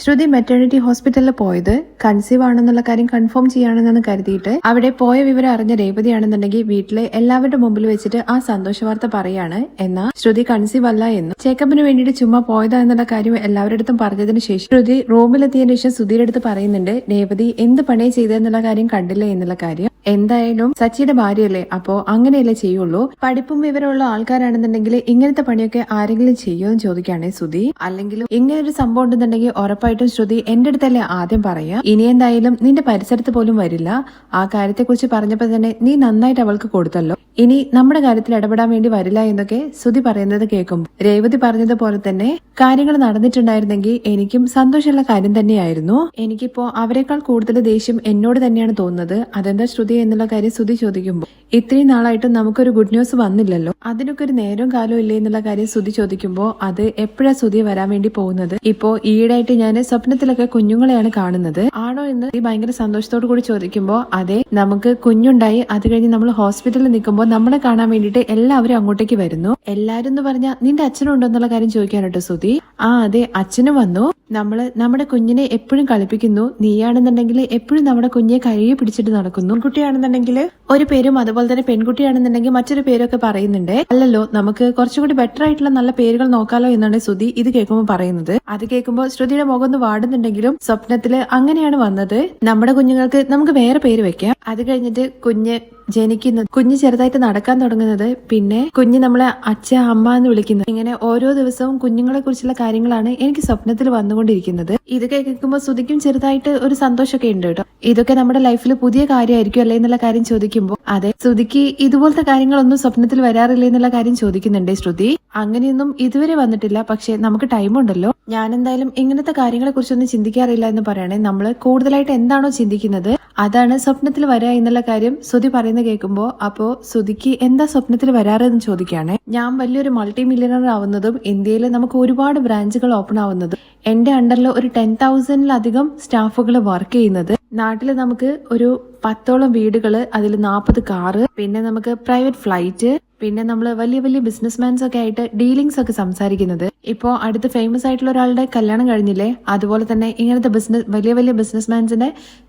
ശ്രുതി maternity ഹോസ്പിറ്റലിൽ പോയത് conceive ആണെന്നുള്ള കാര്യം കൺഫേം ചെയ്യാണെന്നാണ് കരുതിയിട്ട് അവിടെ പോയ വിവരം അറിഞ്ഞ രേവതിയാണെന്നുണ്ടെങ്കിൽ വീട്ടിലെ എല്ലാവരുടെ മുമ്പിൽ വെച്ചിട്ട് ആ സന്തോഷ വാർത്ത പറയാണ് എന്നാ ശ്രുതി കൺസീവ് അല്ല എന്നും. ചെക്കപ്പിന് വേണ്ടിയിട്ട് ചുമ്മാ പോയതാ എന്നുള്ള കാര്യം എല്ലാവരുടെ പറഞ്ഞതിന് ശേഷം ശ്രുതി റൂമിലെത്തിയതിനു ശേഷം സുധീരടുത്ത് പറയുന്നുണ്ട് രേവതി എന്ത് പണി ചെയ്തെന്നുള്ള കാര്യം കണ്ടില്ല എന്നുള്ള കാര്യം. എന്തായാലും സച്ചിയുടെ ഭാര്യയല്ലേ? അപ്പോ അങ്ങനെയല്ലേ ചെയ്യുള്ളൂ? പഠിപ്പും വിവരമുള്ള ആൾക്കാരാണെന്നുണ്ടെങ്കിൽ ഇങ്ങനത്തെ പണിയൊക്കെ ആരെങ്കിലും ചെയ്യുമോ എന്ന് ചോദിക്കുകയാണെ സുധി അല്ലെങ്കിലും ഇങ്ങനെ ഒരു സംഭവം ഉണ്ടെന്നുണ്ടെങ്കിൽ ഉറപ്പായിട്ടും ശ്രുതി എന്റെ അടുത്തല്ലേ ആദ്യം പറയാ ഇനി എന്തായാലും നിന്റെ പരിസരത്ത് പോലും വരില്ല. ആ കാര്യത്തെക്കുറിച്ച് പറഞ്ഞപ്പോ തന്നെ നീ നന്നായിട്ട് അവൾക്ക് കൊടുത്തല്ലോ. ഇനി നമ്മുടെ കാര്യത്തിൽ ഇടപെടാൻ വേണ്ടി വരില്ല എന്നൊക്കെ ശ്രുതി പറയുന്നത് കേൾക്കും. രേവതി പറഞ്ഞതുപോലെ തന്നെ കാര്യങ്ങൾ നടന്നിട്ടുണ്ടായിരുന്നെങ്കിൽ എനിക്കും സന്തോഷമുള്ള കാര്യം തന്നെയായിരുന്നു. എനിക്കിപ്പോ അവരെക്കാൾ കൂടുതൽ ദേഷ്യം എന്നോട് തന്നെയാണ് തോന്നുന്നത്. അതെന്താ ശ്രുതി എന്നുള്ള കാര്യം ശ്രുതി ചോദിക്കുമ്പോൾ ഇത്രയും നാളായിട്ടും നമുക്കൊരു ഗുഡ് ന്യൂസ് വന്നില്ലല്ലോ. അതിനൊക്കെ ഒരു നേരവും കാലവും ഇല്ലേ എന്നുള്ള കാര്യം ശ്രുതി ചോദിക്കുമ്പോൾ അത് എപ്പോഴാ ശ്രുതി വരാൻ വേണ്ടി പോകുന്നത്? ഇപ്പോ ഈയിടെയായിട്ട് ഞാൻ സ്വപ്നത്തിലൊക്കെ കുഞ്ഞുങ്ങളെയാണ് കാണുന്നത്. ആണോ എന്ന് ഭയങ്കര സന്തോഷത്തോടു കൂടി ചോദിക്കുമ്പോൾ അതെ നമുക്ക് കുഞ്ഞുണ്ടായി അത് കഴിഞ്ഞ് നമ്മൾ ഹോസ്പിറ്റലിൽ നിൽക്കുമ്പോൾ നമ്മളെ കാണാൻ വേണ്ടിയിട്ട് എല്ലാവരും അങ്ങോട്ടേക്ക് വരുന്നു. എല്ലാരും എന്ന് പറഞ്ഞാൽ നിന്റെ അച്ഛനുണ്ടോ എന്നുള്ള കാര്യം ചോദിക്കാനോട്ടോ സുതി ആ അതെ അച്ഛനും വന്നു. നമ്മൾ നമ്മുടെ കുഞ്ഞിനെ എപ്പോഴും കളിപ്പിക്കുന്നു. നീയാണെന്നുണ്ടെങ്കിൽ എപ്പോഴും നമ്മുടെ കുഞ്ഞെ കഴുകി പിടിച്ചിട്ട് നടക്കുന്നു. കുട്ടിയാണെന്നുണ്ടെങ്കിൽ ഒരു പേരും അതുപോലെ തന്നെ പെൺകുട്ടിയാണെന്നുണ്ടെങ്കിൽ മറ്റൊരു പേരൊക്കെ പറയുന്നുണ്ട്. അല്ലല്ലോ നമുക്ക് കുറച്ചുകൂടി ബെറ്റർ ആയിട്ടുള്ള നല്ല പേരുകൾ നോക്കാലോ എന്നാണ് സുതി ഇത് കേൾക്കുമ്പോൾ പറയുന്നത്. അത് കേൾക്കുമ്പോൾ ശ്രുതിയുടെ മുഖം ഒന്ന് വാടുന്നുണ്ടെങ്കിലും സ്വപ്നത്തിൽ അങ്ങനെയാണ് വന്നത്. നമ്മുടെ കുഞ്ഞുങ്ങൾക്ക് നമുക്ക് വേറെ പേര് വെക്കാം. അത് കഴിഞ്ഞിട്ട് കുഞ്ഞ് ജനിക്കുന്നത് കുഞ്ഞ് ചെറുതായിട്ട് നടക്കാൻ തുടങ്ങുന്നത് പിന്നെ കുഞ്ഞ് നമ്മളെ അച്ഛ അമ്മ എന്ന് വിളിക്കുന്നത് ഇങ്ങനെ ഓരോ ദിവസവും കുഞ്ഞുങ്ങളെ കുറിച്ചുള്ള കാര്യങ്ങളാണ് എനിക്ക് സ്വപ്നത്തിൽ വന്നുകൊണ്ടിരിക്കുന്നത്. ഇത് കേൾക്കുമ്പോൾ ശ്രുതിക്കും ചെറുതായിട്ട് ഒരു സന്തോഷമൊക്കെ ഉണ്ട് കേട്ടോ. ഇതൊക്കെ നമ്മുടെ ലൈഫിൽ പുതിയ കാര്യമായിരിക്കും അല്ലേ എന്നുള്ള കാര്യം ചോദിക്കുമ്പോൾ അതെ ശ്രുതിക്ക് ഇതുപോലത്തെ കാര്യങ്ങളൊന്നും സ്വപ്നത്തിൽ വരാറില്ല എന്നുള്ള കാര്യം ചോദിക്കുന്നുണ്ടേ ശ്രുതി. അങ്ങനെയൊന്നും ഇതുവരെ വന്നിട്ടില്ല. പക്ഷെ നമുക്ക് ടൈം ഉണ്ടല്ലോ. ഞാൻ എന്തായാലും ഇങ്ങനത്തെ കാര്യങ്ങളെ കുറിച്ചൊന്നും ചിന്തിക്കാറില്ല എന്ന് പറയണേ നമ്മൾ കൂടുതലായിട്ട് എന്താണോ ചിന്തിക്കുന്നത് അതാണ് സ്വപ്നത്തിൽ വരിക എന്നുള്ള കാര്യം ശ്രുതി പറയുന്നത് കേൾക്കുമ്പോൾ അപ്പോ സുധിക്ക് എന്താ സ്വപ്നത്തിൽ വരാറെന്ന് ചോദിക്കുകയാണ്. ഞാൻ വലിയൊരു മൾട്ടി മില്യണർ ആവുന്നതും ഇന്ത്യയിൽ നമുക്ക് ഒരുപാട് ബ്രാഞ്ചുകൾ ഓപ്പൺ ആവുന്നതും എന്റെ അണ്ടറിൽ ഒരു ടെൻ തൗസൻഡിലധികം സ്റ്റാഫുകൾ വർക്ക് ചെയ്യുന്നത്. നാട്ടിൽ നമുക്ക് ഒരു പത്തോളം വീടുകൾ അതിൽ നാൽപ്പത് കാറ് പിന്നെ നമുക്ക് പ്രൈവറ്റ് ഫ്ലൈറ്റ് പിന്നെ നമ്മൾ വലിയ വലിയ ബിസിനസ്മാൻസ് ഒക്കെ ആയിട്ട് ഡീലിങ്സ് ഒക്കെ സംസാരിക്കുന്നത്. ഇപ്പോൾ അടുത്ത് ഫേമസ് ആയിട്ടുള്ള ഒരാളുടെ കല്യാണം കഴിഞ്ഞില്ലേ? അതുപോലെ തന്നെ ഇങ്ങനത്തെ ബിസിനസ് വലിയ വലിയ ബിസിനസ്മാൻസിന്റെ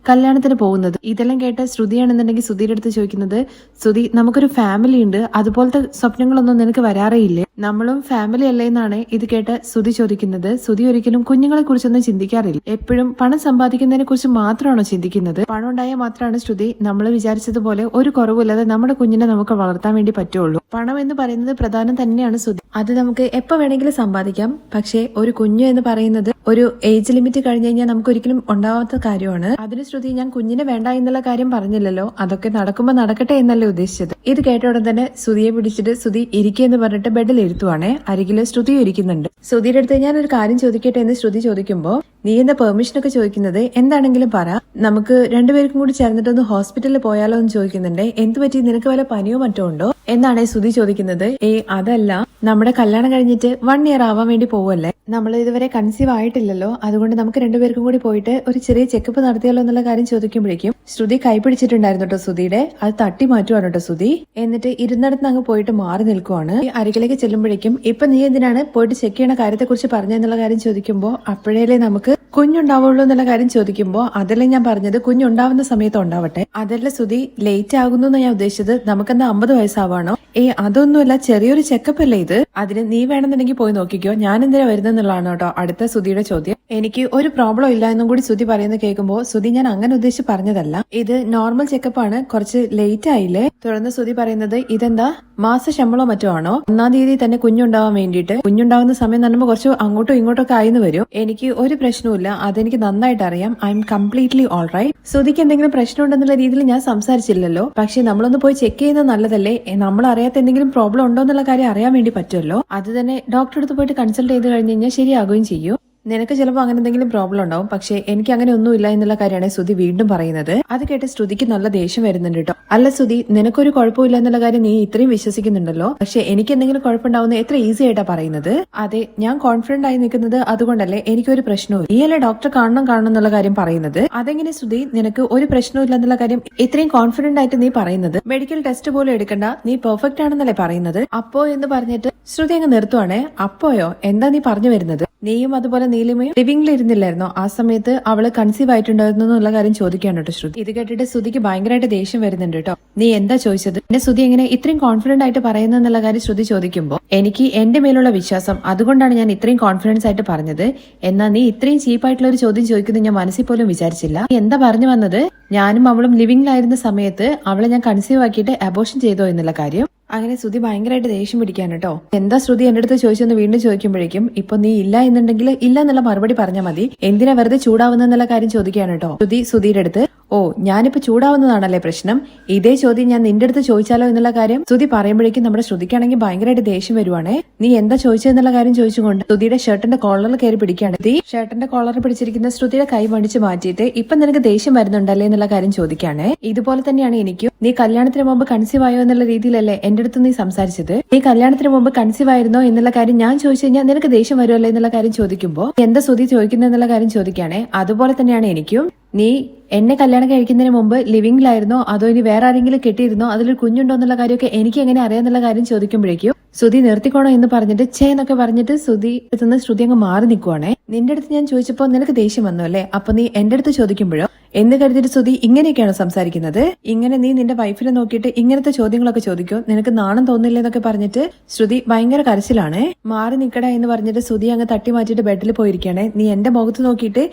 കല്യാണത്തിന് പോകുന്നത്. ഇതെല്ലാം കേട്ട് ശ്രുതിയാണെന്നുണ്ടെങ്കിൽ ശ്രുതിയുടെ അടുത്ത് ചോദിക്കുന്നത് ശ്രുതി നമുക്കൊരു ഫാമിലി ഉണ്ട്. അതുപോലത്തെ സ്വപ്നങ്ങളൊന്നും നിനക്ക് വരാറേ ഇല്ലേ? നമ്മളും ഫാമിലി അല്ലേ എന്നാണ് ഇത് കേട്ട് സുതി ചോദിക്കുന്നത്. സുതി ഒരിക്കലും കുഞ്ഞുങ്ങളെ കുറിച്ചൊന്നും ചിന്തിക്കാറില്ല. എപ്പോഴും പണം സമ്പാദിക്കുന്നതിനെ കുറിച്ച് മാത്രമാണോ ചിന്തിക്കുന്നത്? പണം ഉണ്ടായാൽ മാത്രമാണ് ശ്രുതി നമ്മൾ വിചാരിച്ചതുപോലെ ഒരു കുറവില്ലാതെ നമ്മുടെ കുഞ്ഞിനെ നമുക്ക് വളർത്താൻ വേണ്ടി പറ്റുള്ളൂ. പണം എന്ന് പറയുന്നത് പ്രധാനം തന്നെയാണ് സുതി അത് നമുക്ക് എപ്പോ വേണമെങ്കിലും സമ്പാദിക്കാം. പക്ഷേ ഒരു കുഞ്ഞു എന്ന് പറയുന്നത് ഒരു ഏജ് ലിമിറ്റ് കഴിഞ്ഞ് കഴിഞ്ഞാൽ നമുക്ക് ഒരിക്കലും ഉണ്ടാവാത്ത കാര്യമാണ്. അതിന് ശ്രുതി ഞാൻ കുഞ്ഞിനെ വേണ്ട എന്നുള്ള കാര്യം പറഞ്ഞില്ലല്ലോ. അതൊക്കെ നടക്കുമ്പോൾ നടക്കട്ടെ എന്നല്ലേ ഉദ്ദേശിച്ചത്. ഇത് കേട്ട ഉടൻ തന്നെ സുതിയെ പിടിച്ചിട്ട് സുതി ഇരിക്കുക എന്ന് പറഞ്ഞിട്ട് ബെഡിൽ ഇരുത്തുവാണേ അരികിൽ ശ്രുതി ഒരുക്കുന്നുണ്ട്. ശ്രുതിയുടെ അടുത്ത് ഞാൻ ഒരു കാര്യം ചോദിക്കട്ടെ എന്ന് ശ്രുതി ചോദിക്കുമ്പോൾ നീ എന്താ പെർമിഷൻ ഒക്കെ ചോദിക്കുന്നത്? എന്താണെങ്കിലും പറ. നമുക്ക് രണ്ടുപേർക്കും കൂടി ചേർന്നിട്ടൊന്ന് ഹോസ്പിറ്റലിൽ പോയാലോ എന്ന് ചോദിക്കുന്നുണ്ട്. എന്ത് പറ്റി? നിനക്ക് വല്ല പനിയോ മറ്റോ ഉണ്ടോ? എന്നാണ് ശ്രുതി ചോദിക്കുന്നത്. ഏ അതല്ല. നമ്മുടെ കല്യാണം കഴിഞ്ഞിട്ട് വൺ ഇയർ ആവാൻ വേണ്ടി പോവല്ലേ നമ്മൾ ഇതുവരെ കൺസീവ് ആയിട്ടില്ലല്ലോ. അതുകൊണ്ട് നമുക്ക് രണ്ടുപേർക്കും കൂടി പോയിട്ട് ഒരു ചെറിയ ചെക്കപ്പ് നടത്തിയാലോ എന്നുള്ള കാര്യം ചോദിക്കുമ്പോഴേക്കും ശ്രുതി കൈപിടിച്ചിട്ടുണ്ടായിരുന്നു കേട്ടോ ശ്രുതിയുടെ. അത് തട്ടി മാറ്റുവാണ് കേട്ടോ ശ്രുതി. എന്നിട്ട് ഇരുന്നിടത്ത് അങ്ങ് പോയിട്ട് മാറി നിൽക്കുവാണ്. ഈ അരികിലേക്ക് ചെല്ലുമ്പോഴേക്കും ഇപ്പൊ നീ എന്തിനാണ് പോയിട്ട് ചെക്ക് ചെയ്യണ കാര്യത്തെ കുറിച്ച് പറഞ്ഞെന്നുള്ള കാര്യം ചോദിക്കുമ്പോൾ അപ്പോഴേലേ നമുക്ക് കുഞ്ഞുണ്ടാവുള്ളൂ എന്നുള്ള കാര്യം ചോദിക്കുമ്പോൾ അതല്ലേ ഞാൻ പറഞ്ഞത് കുഞ്ഞുണ്ടാവുന്ന സമയത്ത് ഉണ്ടാവട്ടെ. അതല്ല സ്തുതി ലേറ്റ് ആകുന്നു ഞാൻ ഉദ്ദേശിച്ചത്. നമുക്കെന്താ അമ്പത് വയസ്സാവാണോ? ഏ അതൊന്നുമല്ല ചെറിയൊരു ചെക്കപ്പ് അല്ലേ ഇത്? അതിന് നീ വേണമെന്നുണ്ടെങ്കിൽ പോയി നോക്കിക്കോ. ഞാൻ എന്തിനാ വരുന്നെന്നുള്ളതാണ് കേട്ടോ അടുത്ത സുധിയുടെ ചോദ്യം. എനിക്ക് ഒരു പ്രോബ്ലം ഇല്ല എന്നും കൂടി സുധി പറയുന്നത് കേൾക്കുമ്പോൾ സുധി ഞാൻ അങ്ങനെ ഉദ്ദേശിച്ച് പറഞ്ഞതല്ല. ഇത് നോർമൽ ചെക്കപ്പ് ആണ്. കുറച്ച് ലേറ്റ് ആയില്ലേ? തുടർന്ന് സുതി പറയുന്നത് ഇതെന്താ? മാസ ശമ്പളോ മറ്റോ ആണോ? ഒന്നാം തീയതി തന്നെ കുഞ്ഞുണ്ടാവാൻ വേണ്ടിയിട്ട്. കുഞ്ഞുണ്ടാവുന്ന സമയം പറയുമ്പോൾ കുറച്ച് അങ്ങോട്ടും ഇങ്ങോട്ടും ഒക്കെ ആയിന്ന് വരും. എനിക്ക് ഒരു പ്രശ്നവുമില്ല അതെനിക്ക് നന്നായിട്ട് അറിയാം. I am completely all right ശ്രുതിക്ക് എന്തെങ്കിലും പ്രശ്നം ഉണ്ടെന്നുള്ള രീതിയിൽ ഞാൻ സംസാരിച്ചില്ലല്ലോ. പക്ഷെ നമ്മളൊന്ന് പോയി ചെക്ക് ചെയ്യുന്നത് നല്ലതല്ലേ? നമ്മൾ അറിയാത്ത എന്തെങ്കിലും പ്രോബ്ലം ഉണ്ടോ എന്നുള്ള കാര്യം അറിയാൻ വേണ്ടി പറ്റുമല്ലോ? അത് തന്നെ ഡോക്ടറെ അടുത്ത് പോയിട്ട് കൺസൾട്ട് ചെയ്ത് കഴിഞ്ഞ് കഴിഞ്ഞാൽ ശരിയാകുകയും ചെയ്യും. നിനക്ക് ചിലപ്പോൾ അങ്ങനെ എന്തെങ്കിലും പ്രോബ്ലം ഉണ്ടാവും. പക്ഷേ എനിക്ക് അങ്ങനെ ഒന്നുമില്ല എന്നുള്ള കാര്യമാണ് ശ്രുതി വീണ്ടും പറയുന്നത്. അത് കേട്ട് ശ്രുതിക്ക് നല്ല ദേഷ്യം വരുന്നുണ്ട് കേട്ടോ. അല്ല ശ്രുതി നിനക്കൊരു കുഴപ്പമില്ല എന്നുള്ള കാര്യം നീ ഇത്രയും വിശ്വസിക്കുന്നുണ്ടല്ലോ. പക്ഷെ എനിക്ക് എന്തെങ്കിലും കുഴപ്പമുണ്ടാവുന്ന എത്ര ഈസി ആയിട്ടാ പറയുന്നത്. അതെ ഞാൻ കോൺഫിഡന്റ് ആയി നിൽക്കുന്നത് അതുകൊണ്ടല്ലേ എനിക്കൊരു പ്രശ്നവും നീ അല്ലെ ഡോക്ടർ കാണണം കാണണം എന്നുള്ള കാര്യം പറയുന്നത്. അതെങ്ങനെ ശ്രുതി നിനക്ക് ഒരു പ്രശ്നവും എന്നുള്ള കാര്യം ഇത്രയും കോൺഫിഡന്റ് ആയിട്ട് നീ പറയുന്നത്? മെഡിക്കൽ ടെസ്റ്റ് പോലും എടുക്കണ്ട. നീ പെർഫെക്റ്റ് ആണെന്നല്ലേ പറയുന്നത്. അപ്പോ എന്ന് പറഞ്ഞിട്ട് ശ്രുതി അങ്ങ് നിർത്തുവാണേ. അപ്പോയോ? എന്താ നീ പറഞ്ഞു വരുന്നത്? നീയും അതുപോലെ നീലിമയും ലിവിംഗിൽ ഇരുന്നില്ലായിരുന്നോ ആ സമയത്ത് അവൾ കൺസീവ് ആയിട്ടുണ്ടായിരുന്നു എന്നുള്ള കാര്യം ചോദിക്കാണ് കേട്ടോ ശ്രുതി. ഇത് കേട്ടിട്ട് ശ്രുതിക്ക് ഭയങ്കരമായിട്ട് ദേഷ്യം വരുന്നുണ്ട് കേട്ടോ. നീ എന്താ ചോദിച്ചത്? എന്നെ ശ്രുതി എങ്ങനെ ഇത്രയും കോൺഫിഡന്റ് ആയിട്ട് പറയുന്നു എന്നുള്ള കാര്യം ശ്രുതി ചോദിക്കുമ്പോൾ എനിക്ക് എന്റെ മേലുള്ള വിശ്വാസം അതുകൊണ്ടാണ് ഞാൻ ഇത്രയും കോൺഫിഡൻസ് ആയിട്ട് പറഞ്ഞത്. എന്നാ നീ ഇത്രയും ചീപ്പായിട്ടുള്ള ഒരു ചോദ്യം ചോദിക്കുന്നത് ഞാൻ മനസ്സിൽ പോലും വിചാരിച്ചില്ല. നീ എന്താ പറഞ്ഞു വന്നത്? ഞാനും അവളും ലിവിംഗിലായിരുന്ന സമയത്ത് അവളെ ഞാൻ കൺസീവ് ആക്കിയിട്ട് അബോഷൻ ചെയ്തോ എന്നുള്ള കാര്യം. അങ്ങനെ ശ്രുതി ഭയങ്കരമായിട്ട് ദേഷ്യം പിടിക്കാൻ കേട്ടോ. എന്താ ശ്രുതി എന്റെ അടുത്ത് ചോദിച്ചെന്ന് വീണ്ടും ചോദിക്കുമ്പോഴേക്കും ഇപ്പൊ നീ ഇല്ല എന്നുണ്ടെങ്കിൽ ഇല്ല എന്നുള്ള മറുപടി പറഞ്ഞാൽ മതി. എന്തിനാ വെറുതെ ചൂടാവുന്ന എന്നുള്ള കാര്യം ചോദിക്കുകയാണ് കേട്ടോ. ശ്രുതി ശ്രുതിയുടെ അടുത്ത് ഓ ഞാനിപ്പോ ചൂടാവുന്നതാണല്ലേ പ്രശ്നം? ഇതേ ചോദ്യം ഞാൻ നിന്റെ അടുത്ത് ചോദിച്ചാലോ എന്നുള്ള കാര്യം? സ്തുതി പറയുമ്പോഴേക്കും നമ്മുടെ ശ്രുതിക്കാണെങ്കിൽ ഭയങ്കരമായിട്ട് ദേഷ്യം വരുവാണേ. നീ എന്താ ചോദിച്ചതെന്നുള്ള കാര്യം ചോദിച്ചുകൊണ്ട് ശ്രുതിയുടെ ഷർട്ടിന്റെ കോളർ കയറി പിടിക്കുകയാണ്. ശ്രുതി ഷർട്ടിന്റെ കോളർ പിടിച്ചിരിക്കുന്ന ശ്രുതിയുടെ കൈ മടിച്ച് മാറ്റിയിട്ട് ഇപ്പൊ നിനക്ക് ദേഷ്യം വരുന്നുണ്ടല്ലേ എന്നുള്ള കാര്യം ചോദിക്കുകയാണേ. ഇതുപോലെ തന്നെയാണ് എനിക്കും. നീ കല്യാണത്തിന് മുമ്പ് കൺസീവ് ആയോ എന്നുള്ള രീതിയിലല്ലേ എന്റെ അടുത്ത് നീ സംസാരിച്ചത്? നീ കല്യാണത്തിന് മുമ്പ് കൺസീവ് ആയിരുന്നോ എന്നുള്ള കാര്യം ഞാൻ ചോദിച്ചു കഴിഞ്ഞാൽ നിനക്ക് ദേഷ്യം വരുമല്ലോ എന്നുള്ള കാര്യം ചോദിക്കുമ്പോൾ എന്താ ശ്രുതി ചോദിക്കുന്നത് എന്നുള്ള കാര്യം ചോദിക്കുകയാണെ. അതുപോലെ തന്നെയാണ് എനിക്കും. നീ എന്നെ കല്യാണം കഴിക്കുന്നതിന് മുമ്പ് ലിവിംഗിലായിരുന്നോ? അതോ ഇനി വേറെ ആരെങ്കിലും കെട്ടിയിരുന്നോ? അതിലൊരു കുഞ്ഞുണ്ടോ എന്നുള്ള കാര്യമൊക്കെ എനിക്ക് എങ്ങനെ അറിയാന്നുള്ള കാര്യം ചോദിക്കുമ്പോഴേക്കും ശ്രുതി നിർത്തിക്കോണോ എന്ന് പറഞ്ഞിട്ട് ചേ എന്നൊക്കെ പറഞ്ഞിട്ട് ശ്രുതി അടുത്തുനിന്ന് ശ്രുതി അങ്ങ് മാറി നിൽക്കുവാണേ നിന്റെ അടുത്ത് ഞാൻ ചോദിച്ചപ്പോൾ നിനക്ക് ദേഷ്യം വന്നു അല്ലേ? അപ്പൊ നീ എന്റെ അടുത്ത് ചോദിക്കുമ്പോഴോ? എന്ന് കരുതിയിട്ട് സുതി ഇങ്ങനെയൊക്കെയാണ് സംസാരിക്കുന്നത്. ഇങ്ങനെ നീ നിന്റെ വൈഫിനെ നോക്കിയിട്ട് ഇങ്ങനത്തെ ചോദ്യങ്ങളൊക്കെ ചോദിക്കോ? നിനക്ക് നാണം തോന്നില്ല എന്നൊക്കെ പറഞ്ഞിട്ട് ശ്രുതി ഭയങ്കര കരച്ചിലാണ്. മാറി നിക്കട എന്ന് പറഞ്ഞിട്ട് സുതി അങ്ങ് തട്ടി മാറ്റിയിട്ട് ബെഡിൽ പോയിരിക്കണേ നീ എന്റെ മുഖത്ത് നോക്കിയിട്ട്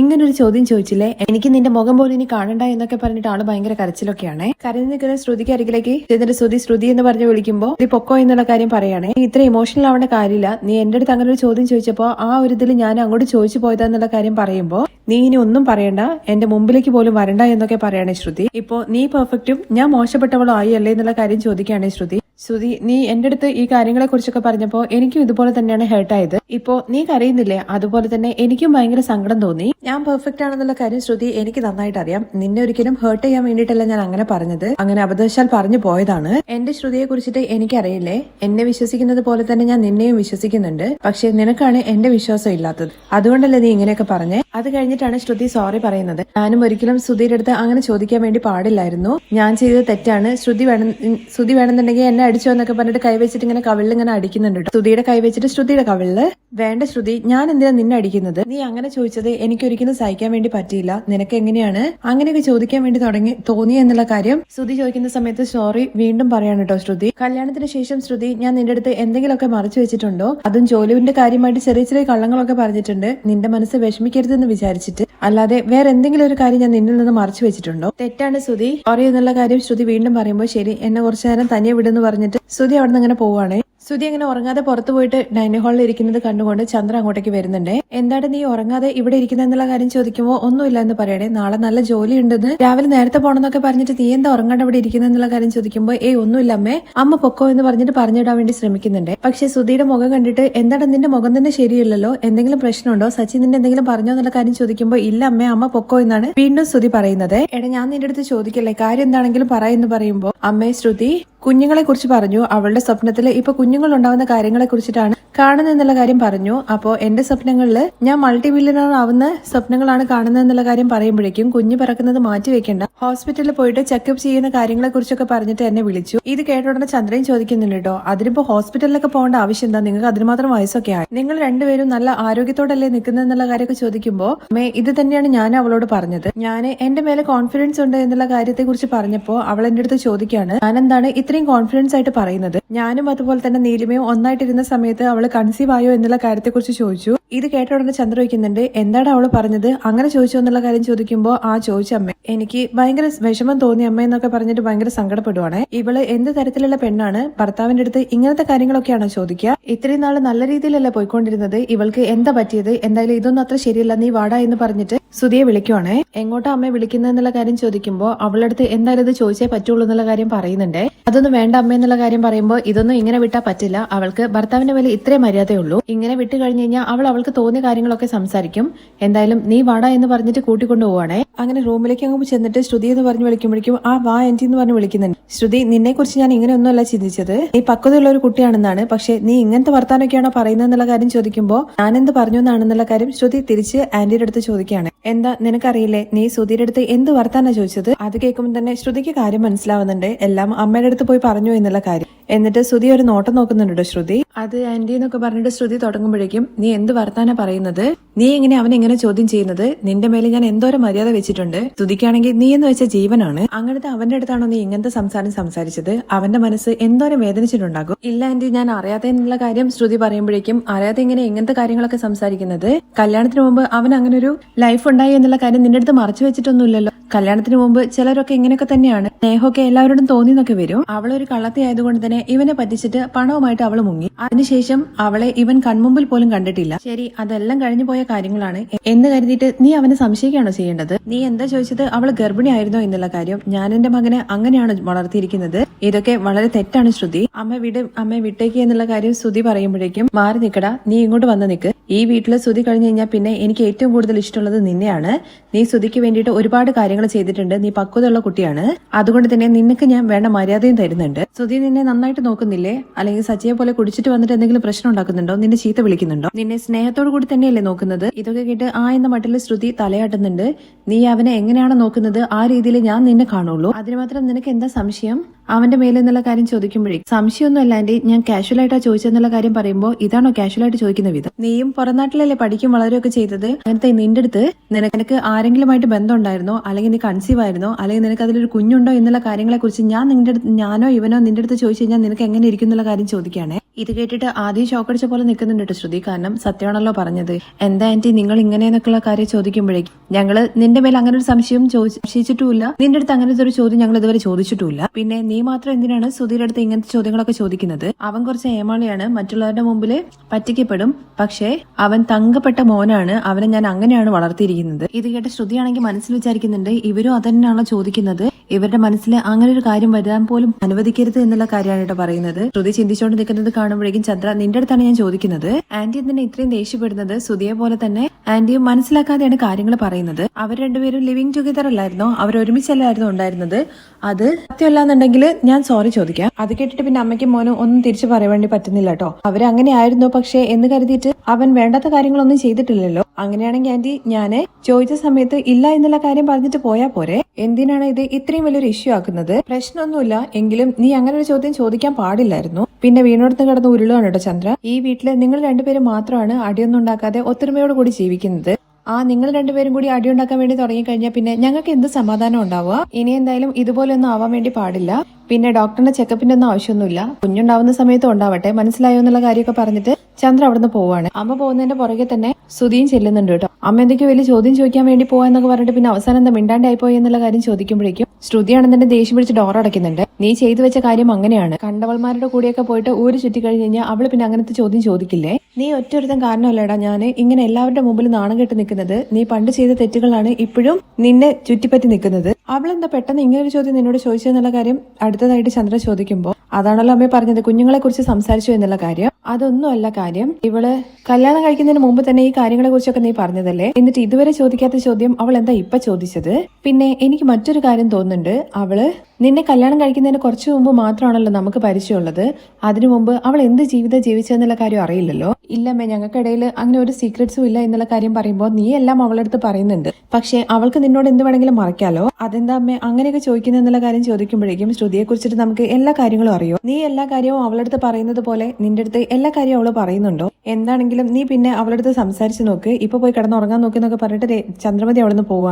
ഇങ്ങനൊരു ചോദ്യം ചോദിച്ചില്ലേ? എനിക്ക് നിന്റെ മുഖം പോലും ഇനി കാണണ്ട എന്നൊക്കെ പറഞ്ഞിട്ട് ആൾ ഭയങ്കര കരച്ചിലൊക്കെയാണ്. കരഞ്ഞു നിൽക്കുന്ന ശ്രുതിക്ക് അരികിലേക്ക് എന്നിട്ട് ശ്രുതി ശ്രുതി എന്ന് പറഞ്ഞ് വിളിക്കുമ്പോൾ ഇത് പൊക്കോ എന്നുള്ള കാര്യം പറയണേ. ഇത്ര ഇമോഷണൽ ആവേണ്ട കാര്യമില്ല. നീ എന്റെ അടുത്ത് അങ്ങനെ ഒരു ചോദ്യം ചോദിച്ചപ്പോ ആ ഒരു ഇതിൽ ഞാൻ അങ്ങോട്ട് ചോദിച്ചു പോയതാന്നുള്ള കാര്യം പറയുമ്പോൾ നീ ഇനി ഒന്നും പറയണ്ട. എന്റെ മുമ്പിലേക്ക് പോലും വരണ്ട എന്നൊക്കെ പറയണേ ശ്രുതി. ഇപ്പോ നീ പെർഫെക്റ്റും ഞാൻ മോശപ്പെട്ടവളോ ആയി അല്ലേ എന്നുള്ള കാര്യം ചോദിക്കുകയാണെ ശ്രുതി. ശ്രുതി നീ എന്റെ അടുത്ത് ഈ കാര്യങ്ങളെ കുറിച്ചൊക്കെ പറഞ്ഞപ്പോ എനിക്കും ഇതുപോലെ തന്നെയാണ് ഹേർട്ടായത് ഇപ്പോ നീ കരയുന്നില്ലേ? അതുപോലെ തന്നെ എനിക്കും ഭയങ്കര സങ്കടം തോന്നി. ഞാൻ പെർഫെക്റ്റ് ആണെന്നുള്ള കാര്യം ശ്രുതി എനിക്ക് നന്നായിട്ട് അറിയാം. നിന്നെ ഒരിക്കലും ഹേർട്ട് ചെയ്യാൻ വേണ്ടിട്ടല്ല ഞാൻ അങ്ങനെ പറഞ്ഞത്. അങ്ങനെ അബദ്ധവശാൽ പറഞ്ഞു പോയതാണ്. എന്റെ ശ്രുതിയെ കുറിച്ചിട്ട് എനിക്കറിയില്ലേ? എന്നെ വിശ്വസിക്കുന്നത് പോലെ തന്നെ ഞാൻ നിന്നെയും വിശ്വസിക്കുന്നുണ്ട്. പക്ഷെ നിനക്കാണ് എന്റെ വിശ്വാസം ഇല്ലാത്തത്. അതുകൊണ്ടല്ലേ നീ ഇങ്ങനെയൊക്കെ പറഞ്ഞേ? അത് കഴിഞ്ഞിട്ടാണ് ശ്രുതി സോറി പറയുന്നത്. ഞാനും ഒരിക്കലും ശ്രുതിയുടെ അടുത്ത് അങ്ങനെ ചോദിക്കാൻ വേണ്ടി പാടില്ലായിരുന്നു. ഞാൻ ചെയ്തത് തെറ്റാണ്. ശ്രുതി വേണം ശ്രുതി വേണമെന്നുണ്ടെങ്കിൽ എന്നെ അടിച്ചോ എന്നൊക്കെ പറഞ്ഞിട്ട് കൈവച്ചിട്ട് ഇങ്ങനെ കവിളിൽ ഇങ്ങനെ അടിക്കുന്നുണ്ട് കേട്ടോ. ശ്രുതിയുടെ കൈവച്ചിട്ട് ശ്രുതിയുടെ കവിളിൽ വേണ്ട ശ്രുതി ഞാൻ എന്തിനാ നിന്നെ അടിക്കുന്നത്? നീ അങ്ങനെ ചോദിച്ചത് എനിക്ക് ഒരിക്കലും സഹിക്കാൻ വേണ്ടി പറ്റിയില്ല. നിനക്ക് എങ്ങനെയാണ് അങ്ങനെയൊക്കെ ചോദിക്കാൻ വേണ്ടി തുടങ്ങി തോന്നി എന്നുള്ള കാര്യം ശ്രുതി ചോദിക്കുന്ന സമയത്ത് സോറി വീണ്ടും പറയാണ് കേട്ടോ ശ്രുതി. കല്യാണത്തിന് ശേഷം ശ്രുതി ഞാൻ നിന്റെ അടുത്ത് എന്തെങ്കിലുമൊക്കെ മറച്ചു വെച്ചിട്ടുണ്ടോ? അതും ജോലുവിന്റെ കാര്യമായിട്ട് ചെറിയ ചെറിയ കള്ളങ്ങളൊക്കെ പറഞ്ഞിട്ടുണ്ട്. നിന്റെ മനസ്സ് വിഷമിക്കരുതെന്ന് വിചാരിച്ചിട്ട്. അല്ലാതെ വേറെ എന്തെങ്കിലും ഒരു കാര്യം ഞാൻ നിന്നിൽ നിന്ന് മറച്ചു വെച്ചിട്ടുണ്ടോ? തെറ്റാണ് ശ്രുതി. സോറി എന്നുള്ള കാര്യം ശ്രുതി വീണ്ടും പറയുമ്പോൾ ശരി എന്നെ കുറച്ചു നേരം തനിയെ വിടുന്ന് പറഞ്ഞിട്ട് ശ്രുതി അവിടെ നിന്ന് അങ്ങനെ പോവാണേ ശ്രുതി അങ്ങനെ ഉറങ്ങാതെ പുറത്തു പോയിട്ട് ഡൈനിങ് ഹാളിൽ ഇരിക്കുന്നത് കണ്ടുകൊണ്ട് ചന്ദ്ര അങ്ങോട്ടേക്ക് വരുന്നുണ്ട്. എന്താണ് നീ ഉറങ്ങാതെ ഇവിടെ എന്നുള്ള കാര്യം ചോദിക്കുമ്പോൾ ഒന്നുമില്ല എന്ന് പറയണേ. നാളെ നല്ല ജോലി ഉണ്ടെന്ന് രാവിലെ നേരത്തെ പോണെന്നൊക്കെ പറഞ്ഞിട്ട് നീ എന്താ ഉറങ്ങാണ്ട് ഇവിടെ എന്നുള്ള കാര്യം ചോദിക്കുമ്പോൾ ഏയ് ഒന്നുമില്ല അമ്മേ. അമ്മ പൊക്കോ എന്ന് പറഞ്ഞിട്ട് പറഞ്ഞിടാൻ വേണ്ടി ശ്രമിക്കുന്നുണ്ട്. പക്ഷെ സുധിയുടെ മുഖം കണ്ടിട്ട് എന്താണ് നിന്റെ മുഖം തന്നെ ശരിയല്ലല്ലോ? എന്തെങ്കിലും പ്രശ്നമുണ്ടോ? സച്ചി നിന്റെ എന്തെങ്കിലും പറഞ്ഞോ എന്നുള്ള കാര്യം ചോദിക്കുമ്പോൾ ഇല്ല അമ്മേ അമ്മ പൊക്കോ എന്നാണ് വീണ്ടും സുധി പറയുന്നത്. എടാ ഞാൻ നിന്റെ അടുത്ത് ചോദിക്കല്ലേ? കാര്യം എന്താണെങ്കിലും പറ എന്ന് പറയുമ്പോൾ അമ്മേ ശ്രുതി കുഞ്ഞുങ്ങളെ കുറിച്ച് പറഞ്ഞു. അവളുടെ സ്വപ്നത്തിൽ ഇപ്പൊ കുഞ്ഞുങ്ങൾ ഉണ്ടാവുന്ന കാര്യങ്ങളെ കുറിച്ചിട്ടാണ് കാണുന്നത് എന്നുള്ള കാര്യം പറഞ്ഞു. അപ്പോ എന്റെ സ്വപ്നങ്ങളിൽ ഞാൻ മൾട്ടി മില്യണർ ആവുന്ന സ്വപ്നങ്ങളാണ് കാണുന്നത് എന്നുള്ള കാര്യം പറയുമ്പോഴേക്കും കുഞ്ഞു പിറക്കുന്നത് മാറ്റി വെക്കേണ്ട. ഹോസ്പിറ്റലിൽ പോയിട്ട് ചെക്കപ്പ് ചെയ്യുന്ന കാര്യങ്ങളെ കുറിച്ചൊക്കെ പറഞ്ഞിട്ട് എന്നെ വിളിച്ചു. ഇത് കേട്ട ഉടനെ ചന്ദ്രൻ ചോദിക്കുന്നുണ്ട് കേട്ടോ അതിനിപ്പോ ഹോസ്പിറ്റലിലൊക്കെ പോകേണ്ട ആവശ്യം എന്താ നിങ്ങൾക്ക് അതിന് മാത്രം വയസ്സൊക്കെ ആയി. നിങ്ങൾ രണ്ടുപേരും നല്ല ആരോഗ്യത്തോടല്ലേ നിൽക്കുന്നത് എന്നുള്ള കാര്യമൊക്കെ ചോദിക്കുമ്പോൾ അമ്മേ ഇത് തന്നെയാണ് ഞാൻ അവളോട് പറഞ്ഞത്. ഞാൻ എന്റെ മേലെ കോൺഫിഡൻസ് ഉണ്ട് എന്നുള്ള കാര്യത്തെ കുറിച്ച് പറഞ്ഞപ്പോ അവൾ എന്റെ അടുത്ത് ചോദിക്കുകയാണ് ഞാൻ എന്താണ് ഇത്രയും കോൺഫിഡൻസ് ആയിട്ട് പറയുന്നത്. ഞാനും അതുപോലെ തന്നെ നീലിമയും ഒന്നായിട്ടിരുന്ന സമയത്ത് അവൾ കൺസീവ് ആയോ എന്നുള്ള കാര്യത്തെക്കുറിച്ച് ചോദിച്ചു. ഇത് കേട്ട ഉടനെ ചന്ദ്ര വയ്ക്കുന്നുണ്ട് എന്താണ് അവൾ പറഞ്ഞത്? അങ്ങനെ ചോദിച്ചോ എന്നുള്ള കാര്യം ചോദിക്കുമ്പോൾ ആ ചോദിച്ച അമ്മ എനിക്ക് ഭയങ്കര വിഷമം തോന്നി അമ്മ എന്നൊക്കെ പറഞ്ഞിട്ട് ഭയങ്കര സങ്കടപ്പെടുവാണ്. ഇവൾ എന്ത് തരത്തിലുള്ള പെണ്ണാണ്? ഭർത്താവിന്റെ അടുത്ത് ഇങ്ങനത്തെ കാര്യങ്ങളൊക്കെയാണോ ചോദിക്കുക? ഇത്രയും നല്ല രീതിയിലല്ല പോയിക്കൊണ്ടിരുന്നത്? ഇവൾക്ക് എന്താ പറ്റിയത്? എന്തായാലും ഇതൊന്നും അത്ര ശരിയല്ല നീ വാടാ എന്ന് പറഞ്ഞിട്ട് സുധിയെ വിളിക്കുവാണേ. എങ്ങോട്ടാ അമ്മയെ വിളിക്കുന്നത് എന്നുള്ള കാര്യം ചോദിക്കുമ്പോൾ അവളടുത്ത് എന്തായാലും ഇത് ചോദിച്ചേ പറ്റുള്ളൂ എന്നുള്ള കാര്യം പറയുന്നുണ്ട്. അതൊന്നും വേണ്ട അമ്മ എന്നുള്ള കാര്യം പറയുമ്പോൾ ഇതൊന്നും ഇങ്ങനെ വിട്ടാ പറ്റില്ല. അവൾക്ക് ഭർത്താവിന്റെ മേലെ ഇത്രേ മര്യാദയുള്ളൂ. ഇങ്ങനെ വിട്ടു കഴിഞ്ഞു കഴിഞ്ഞാൽ അവൾ അവൾക്ക് തോന്നിയ കാര്യങ്ങളൊക്കെ സംസാരിക്കും. എന്തായാലും നീ വാടാ എന്ന് പറഞ്ഞിട്ട് കൂട്ടിക്കൊണ്ടു പോവാണേ. അങ്ങനെ റൂമിലേക്ക് അങ്ങ് ചെന്നിട്ട് ശ്രുതി എന്ന് പറഞ്ഞ് വിളിക്കുമ്പോഴേക്കും ആ വാ എന്റി എന്ന് പറഞ്ഞ് വിളിക്കുന്നുണ്ട്. ശ്രുതി നിന്നെ കുറിച്ച് ഞാൻ ഇങ്ങനെ ഒന്നുമല്ല ചിന്തിച്ചത്. നീ പക്വതയുള്ള ഒരു കുട്ടിയാണെന്നാണ്. പക്ഷെ നീ ഇങ്ങനത്തെ വർത്താനൊക്കെയാണോ പറയുന്നത് എന്നുള്ള കാര്യം ചോദിക്കുമ്പോൾ ഞാനെന്ത് പറഞ്ഞു എന്നാണെന്നുള്ള കാര്യം ശ്രുതി തിരിച്ച് ആന്റിയുടെ അടുത്ത് ചോദിക്കുകയാണ്. എന്താ നിനക്കറിയില്ലേ? നീ ശ്രുതിയുടെ അടുത്ത് എന്ത് വർത്താനാ ചോദിച്ചത്? അത് കേൾക്കുമ്പോൾ തന്നെ ശ്രുതിക്ക് കാര്യം മനസ്സിലാവുന്നുണ്ട്. എല്ലാം അമ്മയുടെ അടുത്ത് പോയി പറഞ്ഞു എന്നുള്ള കാര്യം. എന്നിട്ട് ശ്രുതി ഒരു നോട്ടം നോക്കുന്നുണ്ടോ ശ്രുതി? അത് ആന്റി എന്നൊക്കെ പറഞ്ഞിട്ട് ശ്രുതി തുടങ്ങുമ്പോഴേക്കും നീ എന്ത് വർത്താന പറയുന്നത്? നീ ഇങ്ങനെ അവൻ എങ്ങനെ ചോദ്യം ചെയ്യുന്നത്? നിന്റെ മേലെ ഞാൻ എന്തോരം മര്യാദ വെച്ചിട്ടുണ്ട്. ശ്രുതിക്കാണെങ്കിൽ നീ എന്ന് വെച്ച ജീവനാണ്. അങ്ങനത്തെ അവന്റെ അടുത്താണോ നീ ഇങ്ങനത്തെ സംസാരം സംസാരിച്ചത്? അവന്റെ മനസ്സ് എന്തോരം വേദനിച്ചിട്ടുണ്ടാകും? ഇല്ല ആന്റി ഞാൻ അറിയാതെ എന്നുള്ള കാര്യം ശ്രുതി പറയുമ്പോഴേക്കും അറിയാതെ ഇങ്ങനെ ഇങ്ങനത്തെ കാര്യങ്ങളൊക്കെ സംസാരിക്കുന്നത്. കല്യാണത്തിന് മുമ്പ് അവൻ അങ്ങനെ ഒരു ലൈഫ് ഉണ്ടായി എന്നുള്ള കാര്യം നിന്റെ അടുത്ത് മറച്ചു വെച്ചിട്ടൊന്നുമില്ലല്ലോ. കല്യാണത്തിന് മുമ്പ് ചിലരൊക്കെ ഇങ്ങനെയൊക്കെ തന്നെയാണ്. സ്നേഹമൊക്കെ എല്ലാവരോടും തോന്നിന്നൊക്കെ വരും. അവളൊരു കള്ളത്തി ആയതുകൊണ്ട് തന്നെ ഇവനെ പറ്റിച്ചിട്ട് പണവുമായിട്ട് അവൾ മുങ്ങി. അതിനുശേഷം അവളെ ഇവൻ കൺമുമ്പിൽ പോലും കണ്ടിട്ടില്ല. ശരി അതെല്ലാം കഴിഞ്ഞു പോയ കാര്യങ്ങളാണ്. എന്ന് കരുതിയിട്ട് നീ അവനെ സംശയിക്കുകയാണോ ചെയ്യേണ്ടത്? നീ എന്താ ചോദിച്ചത്? അവൾ ഗർഭിണിയായിരുന്നോ എന്നുള്ള കാര്യം ഞാൻ എന്റെ മകനെ അങ്ങനെയാണ് വളർത്തിയിരിക്കുന്നത്. ഇതൊക്കെ വളരെ തെറ്റാണ് ശ്രുതി. അമ്മ വിട് അമ്മ വിട്ടേക്ക് എന്നുള്ള കാര്യം ശ്രുതി പറയുമ്പോഴേക്കും മാറി നിക്കടാ നീ ഇങ്ങോട്ട് വന്ന് നിക്ക്. ഈ വീട്ടിൽ ശ്രുതി കഴിഞ്ഞു കഴിഞ്ഞാൽ പിന്നെ എനിക്ക് ഏറ്റവും കൂടുതൽ ഇഷ്ടമുള്ളത് നിന്നെയാണ്. നീ ശ്രുതിക്ക് വേണ്ടിയിട്ട് ഒരുപാട് കാര്യങ്ങൾ ചെയ്തിട്ടുണ്ട്. നീ പക്വതയുള്ള കുട്ടിയാണ്. അതുകൊണ്ട് തന്നെ നിനക്ക് ഞാൻ വേണ്ട മര്യാദയും തരുന്നുണ്ട്. സുധി നിന്നെ നന്നായിട്ട് നോക്കുന്നില്ലേ? അല്ലെങ്കിൽ സച്ചിയെ പോലെ കുടിച്ചിട്ട് വന്നിട്ട് എന്തെങ്കിലും പ്രശ്നം ഉണ്ടാക്കുന്നുണ്ടോ? നിന്നെ ചീത്ത വിളിക്കുന്നുണ്ടോ? നിന്നെ സ്നേഹത്തോടു കൂടി തന്നെയല്ലേ നോക്കുന്നത്? ഇതൊക്കെ കേട്ട് ആ എന്ന മട്ടിൽ ശ്രുതി തലയാട്ടുന്നുണ്ട്. നീ അവനെ എങ്ങനെയാണ് നോക്കുന്നത് ആ രീതിയിൽ ഞാൻ നിന്നെ കാണുള്ളൂ. അതിന് മാത്രം നിനക്ക് എന്താ സംശയം? അവന്റെ മേലെ എന്നുള്ള കാര്യം ചോദിക്കുമ്പോഴേ. സംശയമൊന്നും അല്ലാണ്ട് ഞാൻ കാഷ്വൽ ആയിട്ടാ ചോദിച്ചെന്നുള്ള കാര്യം പറയുമ്പോൾ ഇതാണോ കാഷ്വൽ ആയിട്ട് ചോദിക്കുന്ന വിധം? നീയും പുറനാട്ടിലല്ലേ പഠിക്കും വളരെയൊക്കെ ചെയ്തത്? അങ്ങനത്തെ നിന്റെ അടുത്ത് നിനക്ക് ആരെങ്കിലുമായിട്ട് ബന്ധം ഉണ്ടായിരുന്നോ? അല്ലെങ്കിൽ നീ കൺസീവ് ആയിരുന്നോ? അല്ലെങ്കിൽ നിനക്ക് അതിലൊരു കുഞ്ഞുണ്ടോ എന്നുള്ള കാര്യങ്ങളെ കുറിച്ച് ഞാൻ നിന്റെ അടുത്ത് ഞാനോ ഇവനോ നിന്റെ അടുത്ത് ചോദിച്ചു കഴിഞ്ഞാൽ നിനക്ക് എങ്ങനെ ഇരിക്കും എന്നുള്ള കാര്യം ചോദിക്കുകയാണേ. ഇത് കേട്ടിട്ട് ആദ്യം ഷോക്കടിച്ച പോലെ നിൽക്കുന്നുണ്ട് കേട്ടോ ശ്രുതി. കാരണം സത്യമാണല്ലോ പറഞ്ഞത്. എന്താ ആന്റി നിങ്ങൾ ഇങ്ങനെ എന്നൊക്കെയുള്ള കാര്യം ചോദിക്കുമ്പോഴേക്കും ഞങ്ങൾ നിന്റെ മേൽ അങ്ങനെ ഒരു സംശയം ചോദിച്ചിട്ടില്ല നിന്റെ അടുത്ത് അങ്ങനത്തെ ഒരു ചോദ്യം ഞങ്ങൾ ഇതുവരെ ചോദിച്ചിട്ടുമില്ല. പിന്നെ നീ മാത്രം എന്തിനാണ് സുധീരുടെ അടുത്ത് ഇങ്ങനത്തെ ചോദ്യങ്ങളൊക്കെ ചോദിക്കുന്നത്? അവൻ കുറച്ച് ഏമാളിയാണ്. മറ്റുള്ളവരുടെ മുമ്പിൽ പറ്റിക്കപ്പെടും. പക്ഷേ അവൻ തങ്കപ്പെട്ട മോനാണ്. അവനെ ഞാൻ അങ്ങനെയാണ് വളർത്തിയിരിക്കുന്നത്. ഇത് കേട്ട് ശ്രുതിയാണെങ്കിൽ മനസ്സിൽ വിചാരിക്കുന്നുണ്ട് ഇവരും അതന്നെയാണോ ചോദിക്കുന്നത്? ഇവരുടെ മനസ്സിൽ അങ്ങനെ ഒരു കാര്യം വരാൻ പോലും അനുവദിക്കരുത് എന്നുള്ള കാര്യമാണ് കേട്ടോ പറയുന്നത്. ശ്രുതി ചിന്തിച്ചുകൊണ്ട് നിൽക്കുന്നത് കാണുമ്പോഴേക്കും ചന്ദ്ര നിന്റെ അടുത്താണ് ഞാൻ ചോദിക്കുന്നത്. ആന്റി എന്തിനാ ഇത്രയും ദേഷ്യപ്പെടുന്നത്? സുധിയെ പോലെ തന്നെ ആന്റിയും മനസ്സിലാക്കാതെയാണ് കാര്യങ്ങൾ പറയുന്നത്. അവർ രണ്ടുപേരും ലിവിങ് ടുഗദർ അല്ലായിരുന്നോ? അവർ ഒരുമിച്ചല്ലായിരുന്നു ഉണ്ടായിരുന്നത്. അത് സത്യമല്ലാന്നുണ്ടെങ്കിൽ ഞാൻ സോറി ചോദിക്കാം. അത് കേട്ടിട്ട് പിന്നെ അമ്മയ്ക്കും മോനും ഒന്നും തിരിച്ചു പറയാൻ വേണ്ടി പറ്റുന്നില്ല കേട്ടോ അവരങ്ങനെ ആയിരുന്നു പക്ഷേ എന്ന് കരുതിയിട്ട് അവൻ വേണ്ടാത്ത കാര്യങ്ങളൊന്നും ചെയ്തിട്ടില്ലല്ലോ. അങ്ങനെയാണെങ്കിൽ ആന്റി ഞാൻ ചോദിച്ച സമയത്ത് ഇല്ല എന്നുള്ള കാര്യം പറഞ്ഞിട്ട് പോയാ പോരെ. എന്തിനാണ് ഇത് ഇത്രയും വലിയൊരു ഇഷ്യൂ ആക്കുന്നത്? പ്രശ്നമൊന്നുമില്ല എങ്കിലും നീ അങ്ങനെ ഒരു ചോദ്യം ചോദിക്കാൻ പാടില്ലായിരുന്നു. പിന്നെ വീണോടത്ത് കിടന്ന് ഉരുളുകയാണ് കേട്ടോ ചന്ദ്ര. ഈ വീട്ടിൽ നിങ്ങൾ രണ്ടുപേരും മാത്രമാണ് അടിയൊന്നും ഉണ്ടാക്കാതെ ഒത്തൊരുമയോട് കൂടി ജീവിക്കുന്നത്. ആ നിങ്ങൾ രണ്ടുപേരും കൂടി അടിയുണ്ടാക്കാൻ വേണ്ടി തുടങ്ങിക്കഴിഞ്ഞാൽ പിന്നെ ഞങ്ങൾക്ക് എന്ത് സമാധാനം ഉണ്ടാവുക? ഇനി എന്തായാലും ഇതുപോലെയൊന്നും ആവാൻ വേണ്ടി പാടില്ല. പിന്നെ ഡോക്ടറിന്റെ ചെക്കപ്പിന്റെ ഒന്നും ആവശ്യമൊന്നുമില്ല. കുഞ്ഞുണ്ടാവുന്ന സമയത്ത് ഉണ്ടാവട്ടെ. മനസ്സിലായോ എന്നുള്ള കാര്യമൊക്കെ പറഞ്ഞിട്ട് ചന്ദ്ര അവിടുന്ന് പോവാണ്. അമ്മ പോകുന്നതിന്റെ പുറകെ തന്നെ സുധിയും ചെല്ലുന്നുണ്ട് കേട്ടോ. അമ്മ എന്തൊക്കെ വലിയ ചോദ്യം ചോദിക്കാൻ വേണ്ടി പോവാന്നൊക്കെ പറഞ്ഞിട്ട് പിന്നെ അവസാനം എന്താ മിണ്ടാണ്ടായി പോയി എന്നുള്ള കാര്യം ചോദിക്കുമ്പോഴേക്കും ശ്രുതിയാണെന്നെ ദേഷ്യം പിടിച്ച് ഡോർ അടയ്ക്കുന്നുണ്ട്. നീ ചെയ്തു വെച്ച കാര്യം അങ്ങനെയാണ്. കണ്ടവൾമാരുടെ കൂടെയൊക്കെ പോയിട്ട് ഊര് ചുറ്റി കഴിഞ്ഞ് കഴിഞ്ഞാൽ അവൾ പിന്നെ അങ്ങനത്തെ ചോദ്യം ചോദിക്കില്ലേ? നീ ഒറ്റൊരുത്തം കാരണമല്ലടാ ഞാൻ ഇങ്ങനെ എല്ലാവരുടെ മുമ്പിൽ നാണം കെട്ട് നിൽക്കുന്നത്. നീ പണ്ട് ചെയ്ത തെറ്റുകളാണ് ഇപ്പോഴും നിന്നെ ചുറ്റിപ്പറ്റി നിൽക്കുന്നത്. അവളെന്താ പെട്ടെന്ന് ഇങ്ങനെ ഒരു ചോദ്യം നിന്നോട് ചോദിച്ചെന്നുള്ള കാര്യം അടുത്തതായിട്ട് ചന്ദ്ര ചോദിക്കുമ്പോൾ അതാണല്ലോ അമ്മ പറഞ്ഞത് കുഞ്ഞുങ്ങളെ കുറിച്ച് സംസാരിച്ചു എന്നുള്ള കാര്യം? അതൊന്നുമല്ല കാര്യം. ഇവൾ കല്യാണം കഴിക്കുന്നതിന് മുമ്പ് തന്നെ ഈ കാര്യങ്ങളെ കുറിച്ചൊക്കെ നീ പറഞ്ഞതല്ലേ? എന്നിട്ട് ഇതുവരെ ചോദിക്കാത്ത ചോദ്യം അവൾ എന്താ ഇപ്പൊ ചോദിച്ചത്? പിന്നെ എനിക്ക് മറ്റൊരു കാര്യം തോന്നുന്നുണ്ട്. അവൾ നിന്നെ കല്യാണം കഴിക്കുന്നതിന് കുറച്ചു മുമ്പ് മാത്രമാണല്ലോ നമുക്ക് പരിചയമുള്ളത്. അതിനു മുമ്പ് അവൾ എന്ത് ജീവിതം ജീവിച്ചെന്നുള്ള കാര്യം അറിയില്ലല്ലോ. ഇല്ലമ്മേ ഞങ്ങൾക്കിടയിൽ അങ്ങനെ ഒരു സീക്രട്സും ഇല്ല എന്നുള്ള കാര്യം പറയുമ്പോൾ നീ എല്ലാം അവളടുത്ത് പറയുന്നുണ്ട്. പക്ഷേ അവൾക്ക് നിന്നോട് എന്ത് വേണമെങ്കിലും മറക്കാലോ അതെന്താ അമ്മേ അങ്ങനെയൊക്കെ ചോദിക്കുന്ന എന്നുള്ള കാര്യം ചോദിക്കുമ്പോഴേക്കും ശ്രുതിയെ കുറിച്ചിട്ട് നമുക്ക് എല്ലാ കാര്യങ്ങളും അറിയോ? നീ എല്ലാ കാര്യവും അവളുടെ അടുത്ത് പറയുന്നത് പോലെ നിന്റെ അടുത്ത് എല്ലാ കാര്യവും അവൾ പറയുന്നുണ്ടോ? എന്താണെങ്കിലും നീ പിന്നെ അവളടുത്ത് സംസാരിച്ചു നോക്ക്. ഇപ്പൊ പോയി കിടന്നുറങ്ങാൻ നോക്കി എന്നൊക്കെ പറഞ്ഞിട്ട് ചന്ദ്രമതി അവിടെ നിന്ന് പോവാ.